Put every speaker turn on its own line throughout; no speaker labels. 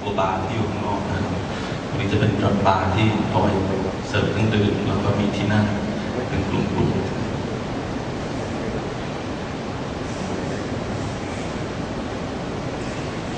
ตัวบาร์ที่อยู่ข้างนอกนะครับตรงนี้จะเป็นรับบาร์ที่เอาไว้เสิร์ฟเครื่องดื่มแล้วก็มีที่นั่งเป็นกลุ่มๆ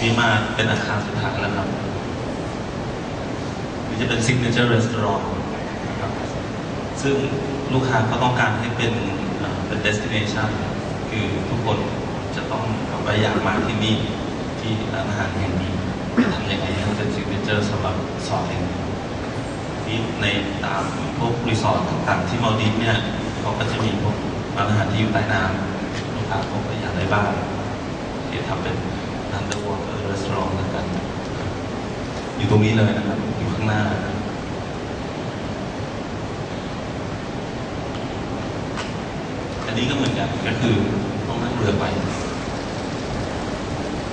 นี่มาเป็นอาคารสุดท้ายแล้วครับนี่จะเป็น signature restaurant นะครับ ซึ่งลูกค้าก็ต้องการให้เป็นเป็น destination คือทุกคนจะต้องแบบอยากมาที่นี่ ที่ร้านอาหารแห่งนี้ ทำยังไงให้มันเป็น signature สำหรับสอร์ทแห่งนี้ที่ในตามพวกรีสอร์ทต่างๆที่มาดีฟเนี่ยเขาก็จะมีพวกร้านอาหารที่อยู่ใต้น้ำลูกค้าเขาก็อยากได้บ้างที่ทำเป็น underwater restaurant แล้วกัน อยู่ตรงนี้เลยนะครับ อยู่ข้างหน้าอันนี้ก็เหมือนกันก็คือต้องนั่งเรือไป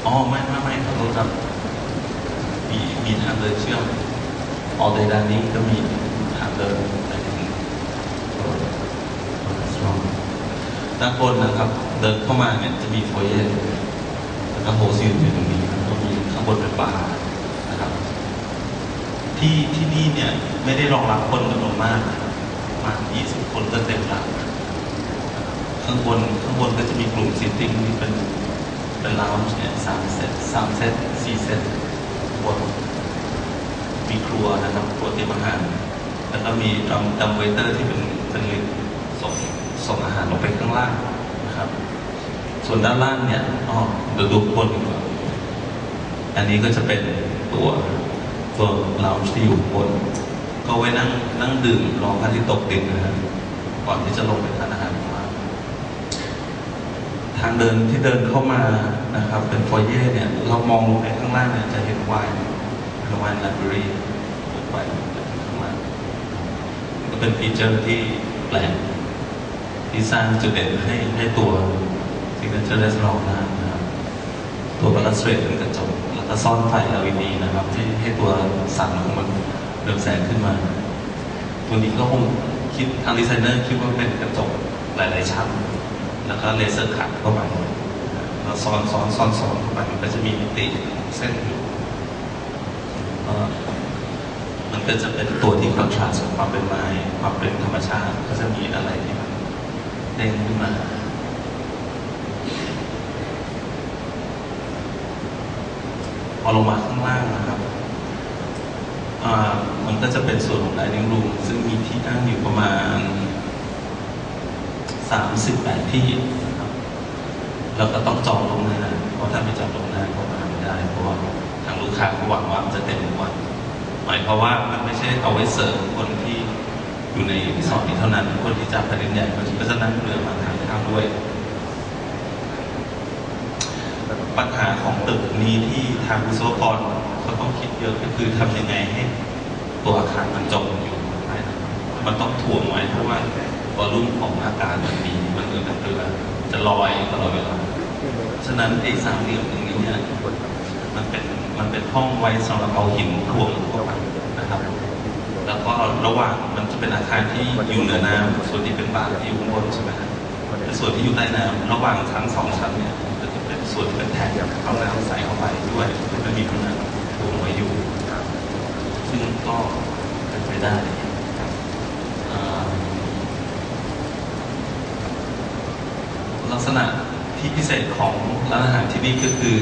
อ๋อไม่ไม่ไม่ขอโทษครับ มีมีทางเดินเชื่อมออเดด้านนี้ก็มีทางเดินไปถึงด้านบนนะครับ เดินเข้ามาเนี่ยจะมีโฟเย่แล้วก็โฮซิลอยู่ตรงนี้ก็มีข้างบนเป็นบานะครับ ที่ที่นี่เนี่ยไม่ได้รองรับคนจำนวนมากมา20คนก็เต็มร้านข้างบนข้างบนก็จะมีกลุ่มซิทติ้งที่เป็นเป็นลาวน์เนี่ยสามเซตสามเซตสี่เซต ข้างบนมีครัวนะครับครัวเตรียมอาหารแล้วก็มีดัมดัมเวเตอร์ที่เป็นเป็นลิฟต์ส่งส่งอาหารลงไปข้างล่างนะครับ ส่วนด้านล่างเนี่ยอ๋อเดี๋ยวดูข้างบนดีกว่าอันนี้ก็จะเป็นตัวตัวลาวที่อยู่บน ก็ไว้นั่งนั่งดื่มรอพระอาทิตย์ตกดินนะครับก่อนที่จะลงไปทานอาหารข้างล่างทางเดินที่เดินเข้ามา นะครับ เป็นฟอยเย่เนี่ย เรามองลงไปข้างล่างเนี่ยจะเห็นวน์เป็นวน์ไลบรารีไวน์ข้างล่างก็เป็นฟีเจอร์ที่แปลกที่สร้างจุดเด่นให้ให้ตัว Signature Restaurant นะครับ ตัวบัลลัสเตรทเป็นกระจกแล้วก็ซ่อนไฟ LED นะครับให้ให้ตัวสันของมันเรืองแสงขึ้นมา ตัวนี้ก็คงคิดทางดีไซเนอร์คิดว่าเป็นกระจกหลาย ๆ ชั้น แล้วก็เลเซอร์ขัดเข้าไป แล้วซ้อนซ้อนซ้อนซ้อนเข้าไปมันก็จะมีมิติเส้นอยู่มันก็จะเป็นตัวที่คอนทราสต์กับความเป็นไม้ความเป็นธรรมชาติ ก็จะมีอะไรที่มันเด้งขึ้นมาพอลงมาข้างล่างนะครับมันก็จะเป็นส่วนของ dining room ซึ่งมีที่นั่งอยู่ประมาณ 38 ที่ แล้วก็ต้องจองลวงหน้าเพราะถ้าไม่จองลวงหน้าก็มาไม่ได้ เพราะว่าทางลูกค้าเขาหวังว่ามันจะเต็มทุกวัน หมายความว่ามันไม่ใช่เอาไว้เสิร์ฟคนที่อยู่ในสอร์ทนี้เท่านั้น คนที่จะผลิตใหญ่ก็จะนั่งเรือมาทานข้าวด้วย ปัญหาของตึกนี้ที่ทางวิศวกรเขาต้องคิดเยอะก็คือทำยังไงให้ตัวอาคารมันจมอยู่มันต้องถ่วงไว้เพราะว่าวอลุ่มของอากาศมันมีมันเหมือนกับเรือ จะลอยตลอดเวลาฉะนั้นไอ้สามเหลี่ยมตรงนี้เนี่ยมันเป็นมันเป็นห้องไว้สำหรับเอาหินถ่วงเข้าไปนะครับ แล้วก็ระหว่างมันจะเป็นอาคารที่อยู่เหนือน้ำส่วนที่เป็นบาร์ที่อยู่ข้างบนใช่ไหมครับแต่ส่วนที่อยู่ใต้น้ำระหว่างทั้งสองชั้นเนี่ยก็จะเป็นส่วนที่เป็นแทนเอาน้ำใส่เข้าไปด้วยมันมีผนังถ่วงไว้อยู่ซึ่งก็เป็นไปได้ครับอ่า ลักษณะที่พิเศษของร้านอาหารที่นี่ก็คือ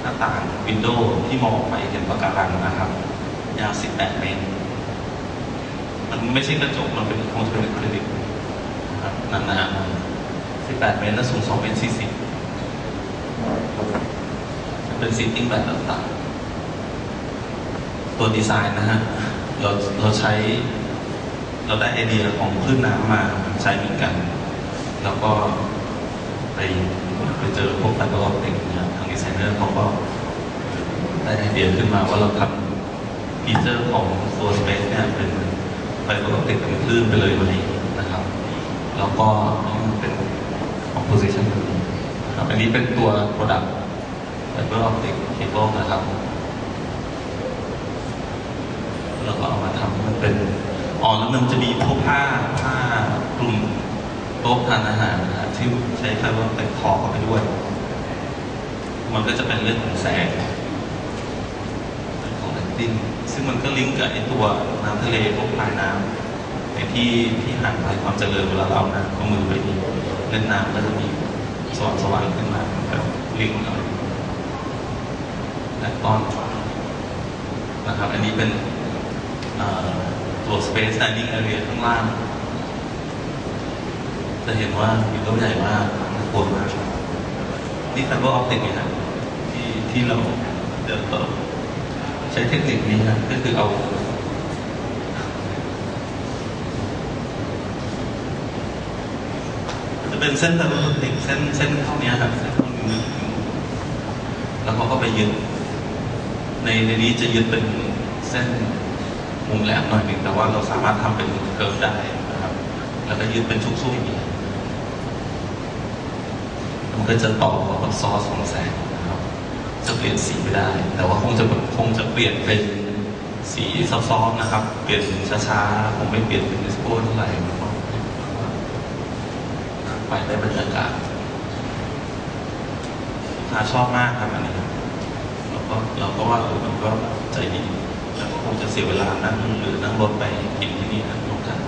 หน้าต่างวินโดว์ที่มองออกไปเห็นปะการังนะครับ ยาว 18 เมตร มันไม่ใช่กระจก มันเป็นคงจะเป็นอะคริลิกนะครับหนาๆ18 เมตรและสูง 2 เมตร 40 เป็นซีติ้งแบบต่างๆ ตัวดีไซน์นะฮะ เราเราใช้ เราได้ไอเดียของคลื่นน้ำมาใช้เหมือนกัน แล้วก็ไปไปเจอพวกไฟเบอร์ออปติกนะทางดีไซเนอร์เขาก็ได้ไอเดียขึ้นมาว่าเราทำฟีเจอร์ของตัวสเปซเนี่ยเป็นไฟเบอร์ออปติกเป็นคลื่นไปเลยไหมนะครับ แล้วก็ให้มันเป็น composition แบบนี้ครับอันนี้เป็นตัว product fiber optic cable นะครับแล้วก็เอามาทำมันเป็นอ๋อแล้วมันจะมีพวกผ้าผ้ากลุ่ม โต๊ะทานอาหารนะที่ใช้ไฟเบอร์เป็นขอเข้าไปด้วย มันก็จะเป็นเรื่องของแสงดินซึ่งมันก็ลิงก์กับไอตัวน้ำทะเลพวกปลายน้ำในที่ที่ห่างไกลความเจริญเวลาเราเอาน้ำเอามือไปเล่นน้ำก็จะมีสว่างสว่างขึ้นมาแบบลิงก์อะไรและตอนนะครับ อันนี้เป็นตัว Space Dining Area ข้างล่าง จะเห็นว่าวินโดว์ใหญ่มากน่ากลัวมากนี่ไฟเบอร์ออปติกนี่ยครับที่ที่เราเดินต่อใช้เทคนิคนี้นะก็คือเอาจะเป็นเส้นไฟเบอร์ออปติกเส้นเส้นเท่านี้ครับเส้นเท่านี้แล้วเขาก็ไปยึดในในนี้จะยึดเป็นเส้นมุมแหลมหน่อยหนึ่งแต่ว่าเราสามารถทำเป็นเคิร์ฟได้นะครับ แล้วก็ยึดเป็นชุกๆอย่างนี้ มันก็จะต่อกับซอสของแสงนะครับ จะเปลี่ยนสีไม่ได้ แต่ว่าคงจะคงจะเปลี่ยนเป็นสีซอฟๆนะครับ เปลี่ยนช้าๆผมไม่เปลี่ยนเป็นดิสโก้เท่าไหร่เพราะไปได้บรรยากาศถ้าชอบมากครับอันนี้เราก็เราก็ว่าเออมันก็ใจดีแต่ก็คงจะเสียเวลานั่งหรือนั่งรถไปกินที่นี่นะทุกท่าน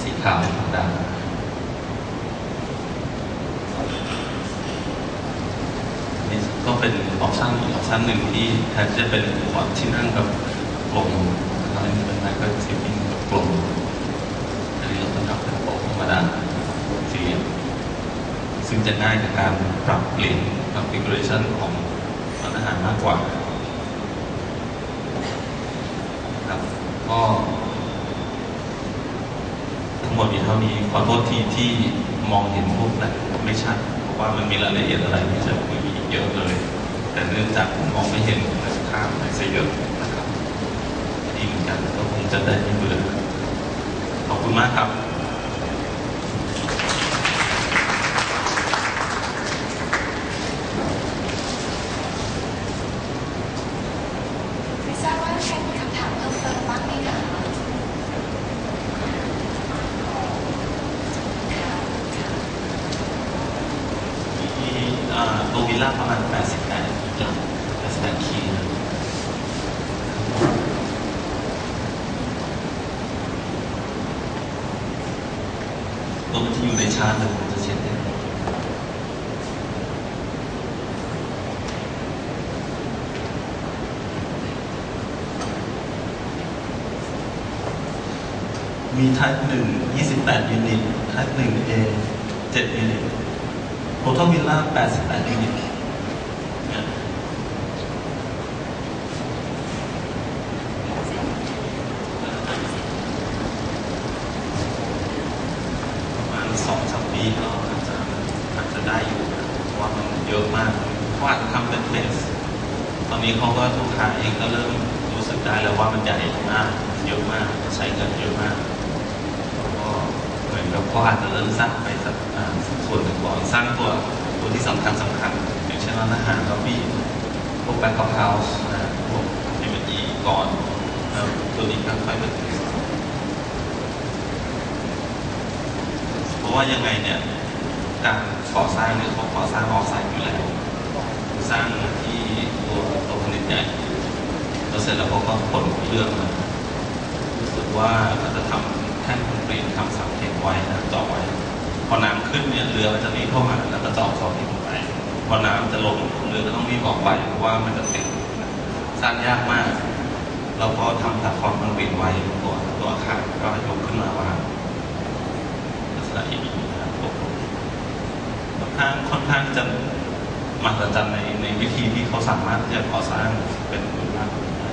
สี ขาวธรรมดานี่ก็เป็นออปชั่นอีกออปชั่นหนึ่งที่แทนที่จะเป็นหัวที่นั่งกับกลมนะครับอันนี้เป็นไมโครซิปิ้งกับกลมอันนี้เราต้องทำเป็นโป๊ธรรมดาสี่เหลี่ยมซึ่งจะง่ายกับการปรับเปลี่ยน configuration ของร้านอาหารมากกว่าครับก็ ดมีเท่านี้ ขอโทษที่ที่มองเห็นพวกนั้นไม่ชัดเพราะว่ามันมีรายละเอียดอะไรที่จะคุยอีกเยอะเลย แต่เนื่องจากผมมองไม่เห็นเลยข้ามไปซะเยอะนะครับดีเหมือนกันก็คงจะได้ไม่เบื่อขอบคุณมากครับ
ไม่ทราบว่าใครมีคำถามเพิ่มเติมบ้างไหมคะ
มีอ่าตัววิ ลล่าประมาณ 88จุด88คีย์นะตัวมันจะอยู่ในชาร์ตเลยผมจะเช็ดให้มี type 1 28 ยูนิต type 1 A 7ยูนิต total villa 88 ยูนิตเนี่ยประมาณส องสามปีก็อาจจะอาจจะได้อยู่นะเพราะว่ามันเยอะมากเพราะว่าทำเป็นเทสตอนนี้เขาก็ลูกค้าเองก็เริ่มรู้สึกได้แล้วว่ามันใหญ่มากเยอะมากใช้เงินเยอะมากก็เหมือนกับเขาอาจจะเริ่มสร้างไปสักอ่าสักส่วนหนึ่งก่อนสร้างตัวตัวที่สำคัญสำคัญอย่างเช่นร้านอาหารกาแฟพวกแบงก์เฮาส์นะพวกเอเมจีก่อนแล้วตัวนี้ก็ค่อยมาถึงเพ ราะว่ายังไงเนี่ยการก่อสร้างเนี่ยเขาก่อสร้างออฟไซต์อยู่แล้ว สร้างที่ตัวตัวผลิตใหญ่แล้วเสร็จแล้วเขาก็ขนเครื่องมารู้สึกว่าเราจะทำแท่นคอนกรีตทำเสาเข็มไว้นะเจาะไว้ พอน้ำขึ้นเนี่ยเรือมันจะรีบเข้ามาแล้วก็เจาะเสาเข็มลงไปพอน้ำจะลงเรือก็ต้องรีบออกไปเพราะว่ามันจะติดสร้างยากมาก เราก็ทำแพลตฟอร์มคอนกรีตไว้ตัวตัวอาคารก็ยกขึ้นมาวาง ลักษณะอย่างนี้นะครับผมค่อนข้างค่อนข้างจะมหัศจรรย์ในในวิธีที่เขาสามารถที่จะก่อสร้างเป็นรูปร่างแบบนี้ได้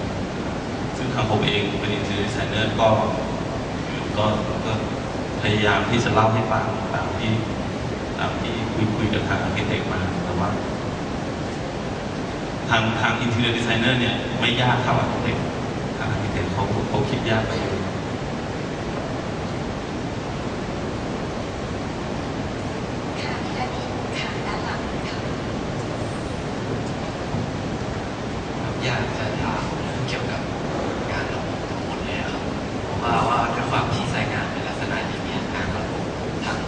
ซึ่งทางผมเองเป็นอินเทอร์ดีไซเนอร์ก็ก็ก็พยายามที่จะเล่าให้ฟังตามที่ตามที่คุยคุยกับทางอาร์เคเต็กมาแต่ว่า ทางทางอินเทอร์ดีไซเนอร์เนี่ยไม่ยากเท่าอาร์เคเต็กทางอาร์เคเต็กเขาเขาคิดยากไปเยอะ
ค่ะอันนี้ค่ะด้านหลังค่ะ
ครับ อยากจะถามเกี่ยวกับงานระบบทั้งหมดเลยครับเพราะว่าว่าด้วยความที่สายงานเป็นลักษณะอย่างนี้ยงานระบบทั้ง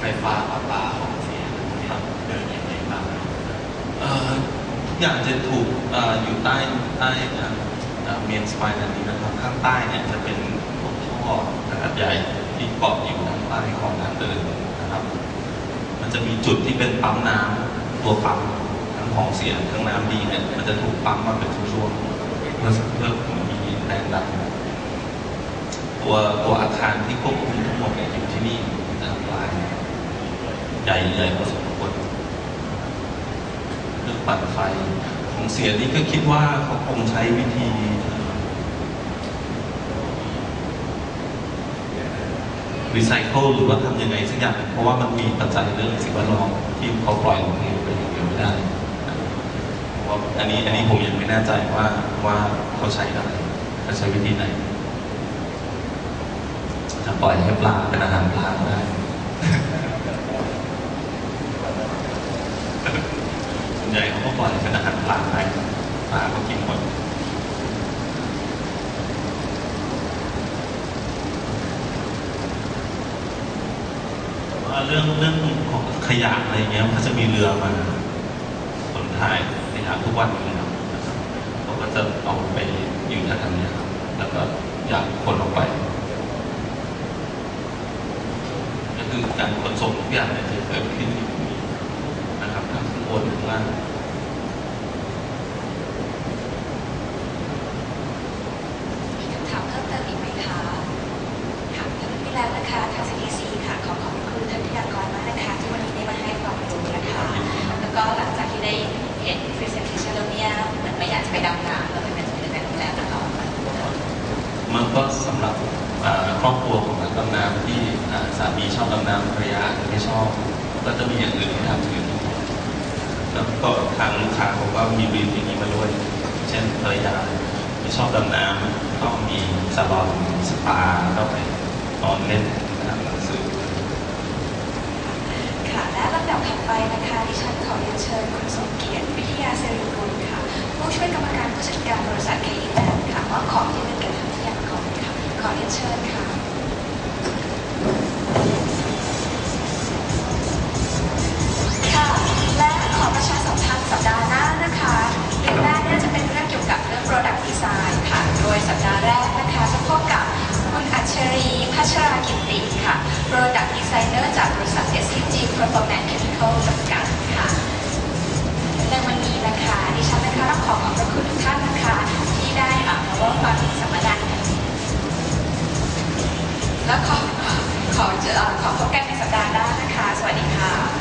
ไฟฟ้าประปาของเสียครับเดินยังไงบ้างครับ
เอ่ออย่างจะถูกเอ่ออยู่ใต้ใต้เมนสไปน์อันนี้นะครับข้างใต้เนี่ยจะเป็นพวกท่อขนาดใหญ่ที่เกาะอยู่ด้านใต้ของทางเดินนะครับ มันจะมีจุดที่เป็นปั๊มน้ำตัวปั๊ม ของเสียทั้งน้ำดีเนี่ยมันจะถูกปั๊มมาเป็นช่วงๆเพื่อเพื่อมีแรงดันตัวตัวอาคารที่ควบคุมทั้งหมดเนี่ยอยู่ที่นี่ทางปลายใหญ่ใหญ่พอสมควรเรื่องปั่นไฟของเสียนี่ก็คิดว่าเขาคงใช้วิธีรีไซเคิลหรือว่าทำยังไงสักอย่างเพราะว่ามันมีปัจจัยเรื่องสิ่งแวดล้อมที่เขาปล่อยลงไปไปอย่างเดียวไม่ได้ ว่าอันนี้อันนี้ผมยังไม่แน่ใจว่าว่าเขาใช้อะไรเขาใช้วิธีไหนจะปล่อยให้ปลาเป็นอาหารปลาได้ส่วนใหญ่เขาก็ปล่อยเป็นอาหารปลาได้ปลาก็กินหมดว่าเรื่องเรื่องของขยะอะไรเงี้ยมันก็จะมีเรือมาขนถ่าย ทุกวันนี้นะครับเขาก็จะเอาไปอยู่ในทางนี้ครับ แล้วก็อยากคนออกไป ก็คือการขนส่งทุกอย่างเนี่ยจะเกิดขึ้นอยู่ตรงนี้นะครับทั้งข้างบนข้างล่าง
มีคำถามเพิ่มเติมอีกไหมคะค่ะถ้าไม่มีแล้วนะคะทาง CDC ค่ะ ขอขอบคุณท่านพิธีกรมากนะคะ ที่วันนี้ได้มาให้ความรู้นะคะ แล้วก็หลังจากที่ได้เห็น presentation แล้วเนี่ยเหมือนไม่อยากจะไป ดำน้ำแล้วเป็นเหมือนจะไปโรงแรมตลอด
มันก็สำหรับอ่าครอบครัวของนักดำน้ำที่อ่าสามีชอบดำน้ำภรรยาไม่ชอบ ก็จะมีอย่างอื่นที่ทำอยู่แล้วก็ทางลูกค้าเขาก็มีบีฟอย่างนี้มาด้วย เช่นภรรยาไม่ชอบดำน้ำก็มีสลอนสปาก็ไปนอนเล่นอ่านหนังสือ
ค่ะและลำดับถัดไปนะคะดิฉันขอเรียนเชิญคุณสมเกียรติวิทยาเสรีกุลค่ะ ผู้ช่วยกรรมการผู้จัดการบริษัท KE m a n ค่ะมอบขอที่เป็นแก่ท่านวิทยากรค่ะขอเรียนเชิญค่ะค่ะ และขอประชาสัมพันธ์สัปดาห์หน้านะคะเรื่องแรกเนี่ยจะเป็นเรื่องเกี่ยวกับเรื่อง product design ค่ะ โดยสัปดาห์แรกนะคะจะพบกับคุณอัญชรีพัชรากิติค่ะ product designer จากบริษัท SCG Performance Chemical จำกัด้องขอขอบพรคุณทุกท่านนะคะที่ได้มาร่วมฟังสัมมนาแล้วขอขอขอพบกันในสัปดาห์หน้านะคะ สวัสดีค่ะ